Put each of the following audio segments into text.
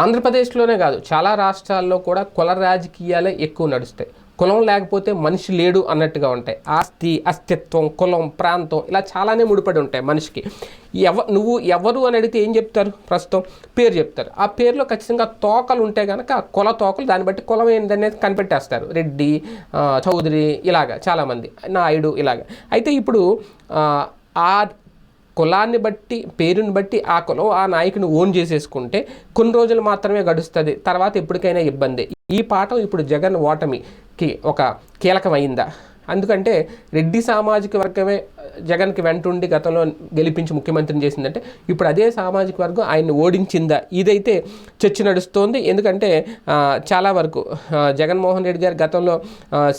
ఆంధ్రప్రదేశ్లోనే కాదు చాలా రాష్ట్రాల్లో కూడా కుల రాజకీయాలే ఎక్కువ నడుస్తాయి. కులం లేకపోతే మనిషి లేడు అన్నట్టుగా ఉంటాయి. ఆస్తి అస్తిత్వం కులం ప్రాంతం ఇలా చాలానే ముడిపడి ఉంటాయి మనిషికి. ఎవ నువ్వు ఎవరు అని అడిగితే ఏం చెప్తారు? ప్రస్తుతం పేరు చెప్తారు. ఆ పేరులో ఖచ్చితంగా తోకలు ఉంటే కనుక కుల తోకలు దాన్ని బట్టి కులం ఏందనేది కనిపెట్టేస్తారు. రెడ్డి చౌదరి ఇలాగా చాలామంది. నాయుడు ఇలాగా. అయితే ఇప్పుడు ఆ కులాన్ని బట్టి పేరుని బట్టి ఆ కులం ఆ నాయకుని ఓన్ చేసేసుకుంటే కొన్ని రోజులు మాత్రమే గడుస్తుంది. తర్వాత ఎప్పటికైనా ఇబ్బంది. ఈ పాఠం ఇప్పుడు జగన్ ఓటమికి ఒక కీలకమైందా? అందుకంటే రెడ్డి సామాజిక వర్గమే జగన్కి వెంటుండి గతంలో గెలిపించి ముఖ్యమంత్రిని చేసిందంటే ఇప్పుడు అదే సామాజిక వర్గం ఆయన్ని ఓడించిందా? ఇదైతే చర్చ నడుస్తోంది. ఎందుకంటే చాలా వరకు జగన్మోహన్ రెడ్డి గారు గతంలో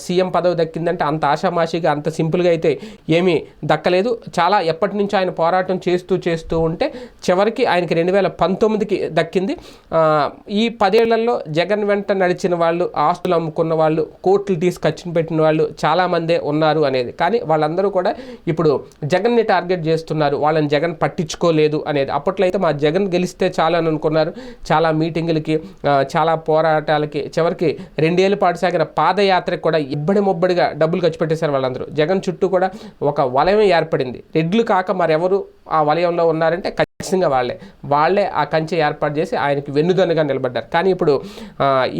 సీఎం పదవి దక్కిందంటే అంత ఆషామాషిగా అంత సింపుల్గా అయితే ఏమీ దక్కలేదు. చాలా ఎప్పటి నుంచో ఆయన పోరాటం చేస్తూ చేస్తూ ఉంటే చివరికి ఆయనకి రెండు వేల పంతొమ్మిదికి దక్కింది. ఈ పదేళ్ళలో జగన్ వెంట నడిచిన వాళ్ళు ఆస్తులు అమ్ముకున్న వాళ్ళు కోట్లు తీసి ఖర్చును పెట్టిన వాళ్ళు చాలామందే ఉన్నారు అనేది. కానీ వాళ్ళందరూ కూడా ఇప్పుడు ఇప్పుడు జగన్ని టార్గెట్ చేస్తున్నారు వాళ్ళని జగన్ పట్టించుకోలేదు అనేది. అప్పట్లో అయితే మా జగన్ గెలిస్తే చాలు అని అనుకున్నారు. చాలా మీటింగులకి చాలా పోరాటాలకి చివరికి రెండేళ్ళ పాటు సాగిన పాదయాత్రకు కూడా ఇబ్బడి ముబ్బడిగా డబ్బులు ఖర్చు పెట్టేశారు వాళ్ళందరూ. జగన్ చుట్టూ కూడా ఒక వలయం ఏర్పడింది. రెడ్లు కాక మరెవరు ఆ వలయంలో ఉన్నారంటే ఖచ్చితంగా వాళ్ళే. వాళ్ళే ఆ కంచె ఏర్పాటు చేసి ఆయనకి వెన్నుదన్నుగా నిలబడ్డారు. కానీ ఇప్పుడు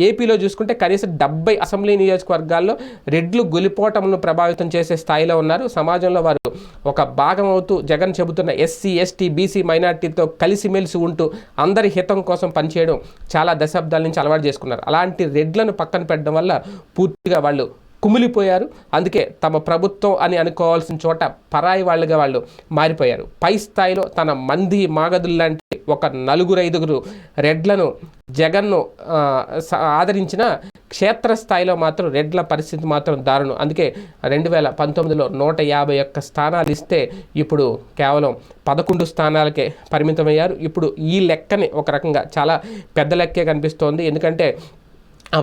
ఏపీలో చూసుకుంటే కనీసం డెబ్బై అసెంబ్లీ నియోజకవర్గాల్లో రెడ్లు గొలిపోవటంను ప్రభావితం చేసే స్థాయిలో ఉన్నారు. సమాజంలో వారు ఒక భాగం అవుతూ జగన్ చెబుతున్న ఎస్సీ ఎస్టీ బీసీ మైనార్టీతో కలిసిమెలిసి ఉంటూ అందరి హితం కోసం పనిచేయడం చాలా దశాబ్దాల నుంచి అలవాటు చేసుకున్నారు. అలాంటి రెడ్లను పక్కన పెట్టడం వల్ల పూర్తిగా వాళ్ళు కుమిలిపోయారు. అందుకే తమ ప్రభుత్వం అని అనుకోవాల్సిన చోట పరాయి వాళ్ళుగా వాళ్ళు మారిపోయారు. పై స్థాయిలో తన మంది మాగదులు లాంటి ఒక నలుగురు ఐదుగురు రెడ్లను జగన్ను స- ఆదరించిన క్షేత్రస్థాయిలో మాత్రం రెడ్ల పరిస్థితి మాత్రం దారుణం. అందుకే రెండు వేల పంతొమ్మిదిలో నూట యాభై ఒక్క స్థానాలు ఇస్తే ఇప్పుడు కేవలం పదకొండు స్థానాలకే పరిమితమయ్యారు. ఇప్పుడు ఈ లెక్కని ఒక రకంగా చాలా పెద్ద లెక్కే కనిపిస్తోంది. ఎందుకంటే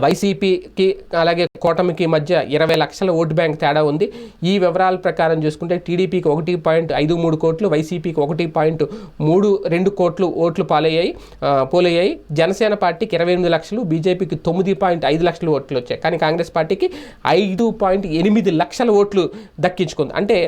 వైసీపీకి అలాగే కూటమికి మధ్య ఇరవై లక్షల ఓటు బ్యాంక్ తేడా ఉంది. ఈ వివరాల ప్రకారం చూసుకుంటే టీడీపీకి ఒకటి పాయింట్ ఐదు మూడు కోట్లు వైసీపీకి ఒకటి పాయింట్ మూడు రెండు కోట్లు ఓట్లు పాలయ్యాయి పోలయ్యాయి. జనసేన పార్టీకి ఇరవై ఎనిమిది లక్షలు బీజేపీకి తొమ్మిది పాయింట్ ఐదు లక్షలు ఓట్లు వచ్చాయి. కానీ కాంగ్రెస్ పార్టీకి ఐదు పాయింట్ ఎనిమిది లక్షల ఓట్లు దక్కించుకుంది. అంటే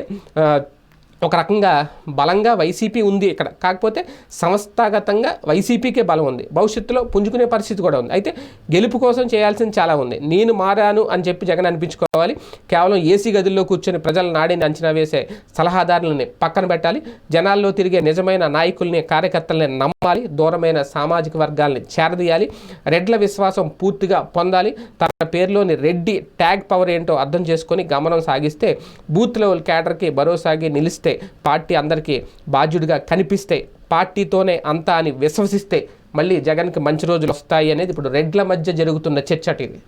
ఒక రకంగా బలంగా వైసీపీ ఉంది ఇక్కడ. కాకపోతే సంస్థాగతంగా వైసీపీకే బలం ఉంది. భవిష్యత్తులో పుంజుకునే పరిస్థితి కూడా ఉంది. అయితే గెలుపు కోసం చేయాల్సింది చాలా ఉంది. నేను మారాను అని చెప్పి జగన్ అనిపించుకోవాలి. కేవలం ఏసీ గదుల్లో కూర్చొని ప్రజల నాడిని అంచనా వేసే సలహాదారులని పక్కన పెట్టాలి. జనాల్లో తిరిగే నిజమైన నాయకుల్ని కార్యకర్తల్ని నమ్మాలి. దూరమైన సామాజిక వర్గాల్ని చేరదీయాలి. రెడ్ల విశ్వాసం పూర్తిగా పొందాలి. తన పేరులోని రెడ్డి ట్యాగ్ పవర్ ఏంటో అర్థం చేసుకొని గమనం సాగిస్తే బూత్ లెవెల్ క్యాడర్కి భరోసాగి నిలిస్తే పార్టీ అందరికీ బాధ్యుడిగా కనిపిస్తే పార్టీతోనే అంతా అని విశ్వసిస్తే మళ్ళీ జగన్కి మంచి రోజులు వస్తాయి అనేది ఇప్పుడు రెడ్ల మధ్య జరుగుతున్న చర్చ ఇది